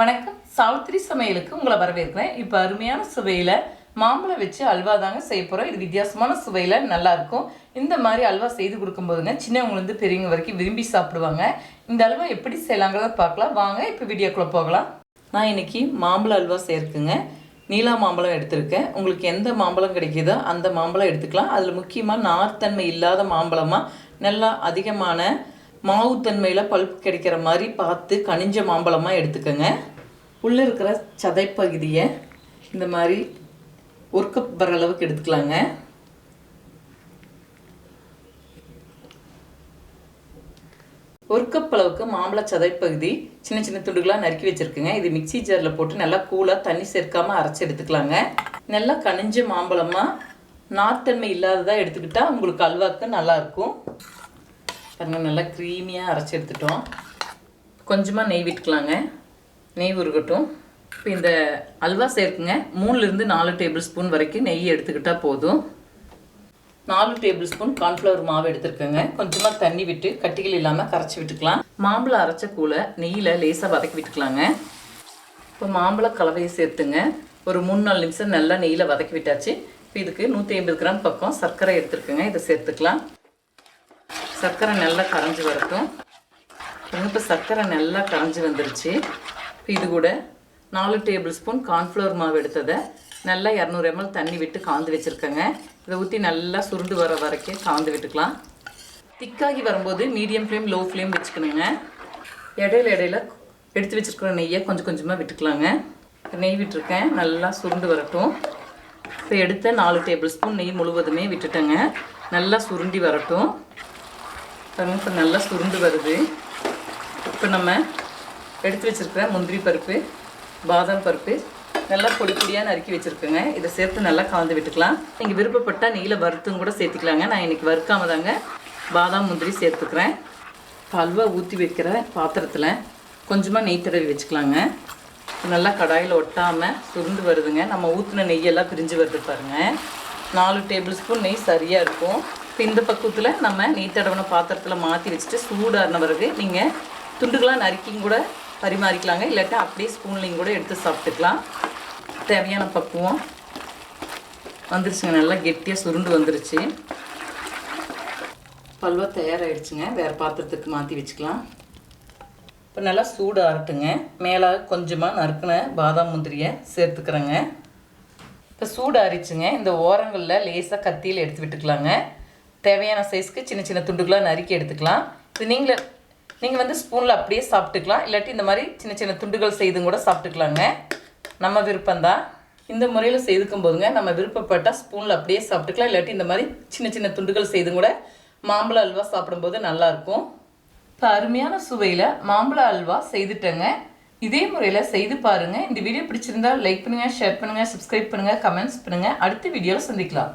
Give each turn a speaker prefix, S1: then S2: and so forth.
S1: வணக்கம். சாவித்திரி சமையலுக்கு உங்களை வரவேற்கிறேன். இப்போ அருமையான சுவையில் மாம்பழம் வச்சு அல்வா தாங்க செய்ய போகிறோம் இது வித்தியாசமான சுவையில் நல்லாயிருக்கும் இந்த மாதிரி அல்வா செய்து கொடுக்கும்போதுங்க சின்னவங்கலேருந்து பெரியவங்க வரைக்கும் விரும்பி சாப்பிடுவாங்க. இந்த அல்வா எப்படி செய்யலாங்கிறத பார்க்கலாம். வாங்க இப்போ வீடியோக்குள்ளே போகலாம். நான் இன்னைக்கு மாம்பழ அல்வா சேர்க்குங்க. நீலா மாம்பழம் எடுத்திருக்கேன். உங்களுக்கு எந்த மாம்பழம் கிடைக்குதோ அந்த மாம்பழம் எடுத்துக்கலாம். அதில் முக்கியமாக நார்த்தன்மை இல்லாத மாம்பழமாக நல்லா அதிகமான மாவுத்தன்மையில் பல்ப் கிடைக்கிற மாதிரி பார்த்து கனிஞ்ச மாம்பழமாக எடுத்துக்கோங்க. உள்ளே இருக்கிற சதைப்பகுதியை இந்த மாதிரி ஒரு கப் வர அளவுக்கு எடுத்துக்கலாங்க. ஒரு கப் அளவுக்கு மாம்பழ சதைப்பகுதி சின்ன சின்ன துண்டுகளாக நறுக்கி வச்சுருக்குங்க. இது மிக்ஸி ஜாரில் போட்டு நல்லா கூலாக தண்ணி சேர்க்காமல் அரைச்சி எடுத்துக்கலாங்க. நல்லா கனிஞ்ச மாம்பழமாக நார்த்தன்மை இல்லாததாக எடுத்துக்கிட்டால் உங்களுக்கு அல்வாக்கு நல்லாயிருக்கும் பாருங்கள் நல்லா க்ரீமியாக அரைச்சி எடுத்துட்டோம். கொஞ்சமாக நெய் விட்டுக்கலாங்க. நெய் உருகட்டும். இப்போ இந்த அல்வா சேர்க்குங்க. மூணுலேருந்து நாலு டேபிள் ஸ்பூன் வரைக்கும் நெய் எடுத்துக்கிட்டால் போதும். நாலு டேபிள் ஸ்பூன் கார்ன்ஃப்ளவர் மாவு எடுத்துருக்கேங்க. கொஞ்சமாக தண்ணி விட்டு கட்டிகள் இல்லாமல் கரைச்சி விட்டுக்கலாம். மாம்பழம் அரைச்ச கூலை நெய்யில் லேசாக வதக்கி விட்டுக்கலாங்க. இப்போ மாம்பழ கலவையை சேர்த்துங்க. ஒரு மூணு நாலு நிமிஷம் நல்லா நெய்யில் வதக்கி விட்டாச்சு. இப்போ இதுக்கு நூற்றி ஐம்பது கிராம் பக்கம் சர்க்கரை எடுத்துருக்குங்க. இதை சேர்த்துக்கலாம். சர்க்கரை நல்லா கரைஞ்சி வரட்டும். இப்போ சர்க்கரை நல்லா கரைஞ்சி வந்துருச்சு. இப்போ இது கூட நாலு டேபிள் ஸ்பூன் கார்ன்ஃப்ளவர் மாவு எடுத்ததை நல்லா இரநூறு எம்எல் தண்ணி விட்டு காந்து வச்சுருக்கேங்க. இதை ஊற்றி நல்லா சுருண்டு வர வரைக்கும் காந்து விட்டுக்கலாம். திக்காகி வரும்போது மீடியம் ஃப்ளேம் லோ ஃப்ளேம் வச்சுக்கணுங்க. இடையில இடையில எடுத்து வச்சுருக்கிற நெய்யை கொஞ்சம் கொஞ்சமாக விட்டுக்கலாங்க. நெய் விட்டுருக்கேன். நல்லா சுருண்டு வரட்டும். இப்போ எடுத்த நாலு டேபிள் ஸ்பூன் நெய் முழுவதுமே விட்டுட்டேங்க. நல்லா சுருண்டி வரட்டும். பாருங்க இப்போ நல்லா சுருண்டு வருது. இப்போ நம்ம எடுத்து வச்சுருக்கிற முந்திரி பருப்பு பாதாம் பருப்பு நல்லா பொடி பொடியாக நறுக்கி வச்சுருக்கோங்க. இதை சேர்த்து நல்லா கலந்து விட்டுக்கலாம். நீங்கள் விருப்பப்பட்டால் நெய்யில் வறுத்தும் கூட சேர்த்துக்கலாங்க. நான் இன்றைக்கி வறுக்காம தாங்க பாதாம் முந்திரி சேர்த்துக்கிறேன். பல்வா அல்வா ஊற்றி வைக்கிற பாத்திரத்தில் கொஞ்சமாக நெய் தடவி வச்சுக்கலாங்க. நல்லா கடாயில் ஒட்டாமல் சுருண்டு வருதுங்க. நம்ம ஊற்றின நெய்யெல்லாம் பிரிஞ்சு வருது பாருங்கள் நாலு டேபிள் ஸ்பூன் நெய் சரியாக இருக்கும். இப்போ இந்த பக்குவத்தில் நம்ம நீட்டடவன பாத்திரத்தில் மாற்றி வச்சுட்டு சூடாகின பிறகு நீங்கள் துண்டுகளாக நறுக்கியும் கூட பரிமாறிக்கலாங்க. இல்லாட்டா அப்படியே ஸ்பூன்லையும் கூட எடுத்து சாப்பிட்டுக்கலாம். தேவையான பக்குவம் வந்துருச்சுங்க. நல்லா கெட்டியாக சுருண்டு வந்துருச்சு. பல்வா தயாராகிடுச்சுங்க வேறு பாத்திரத்துக்கு மாற்றி வச்சுக்கலாம். இப்போ நல்லா சூடு ஆறட்டுங்க. மேலே கொஞ்சமாக நறுக்கின பாதாம் முந்திரியை சேர்த்துக்கிறேங்க. இப்போ சூடு ஆறிச்சுங்க இந்த ஓரங்களில் லேசாக கத்தியில் எடுத்து விட்டுக்கலாங்க. தேவையான சைஸ்க்கு சின்ன சின்ன துண்டுகளாக நறுக்கி எடுத்துக்கலாம். இது நீங்களே நீங்கள் வந்து ஸ்பூனில் அப்படியே சாப்பிட்டுக்கலாம். இல்லாட்டி இந்த மாதிரி சின்ன சின்ன துண்டுகள் செய்தும் கூட சாப்பிட்டுக்கலாங்க. நம்ம விருப்பம்தான். இந்த முறையில் செய்துக்கும் போதுங்க நம்ம விருப்பப்பட்டால் ஸ்பூனில் அப்படியே சாப்பிட்டுக்கலாம். இல்லாட்டி இந்த மாதிரி சின்ன சின்ன துண்டுகள் செய்தும் கூட மாம்பழ அல்வா சாப்பிடும்போது நல்லாயிருக்கும். இப்போ அருமையான சுவையில் மாம்பழ அல்வா செய்துட்டேங்க. இதே முறையில் செய்து பாருங்கள் இந்த வீடியோ பிடிச்சிருந்தா லைக் பண்ணுங்கள் ஷேர் பண்ணுங்கள் சப்ஸ்கிரைப் பண்ணுங்கள் கமெண்ட்ஸ் பண்ணுங்கள் அடுத்த வீடியோவில் சந்திக்கலாம்.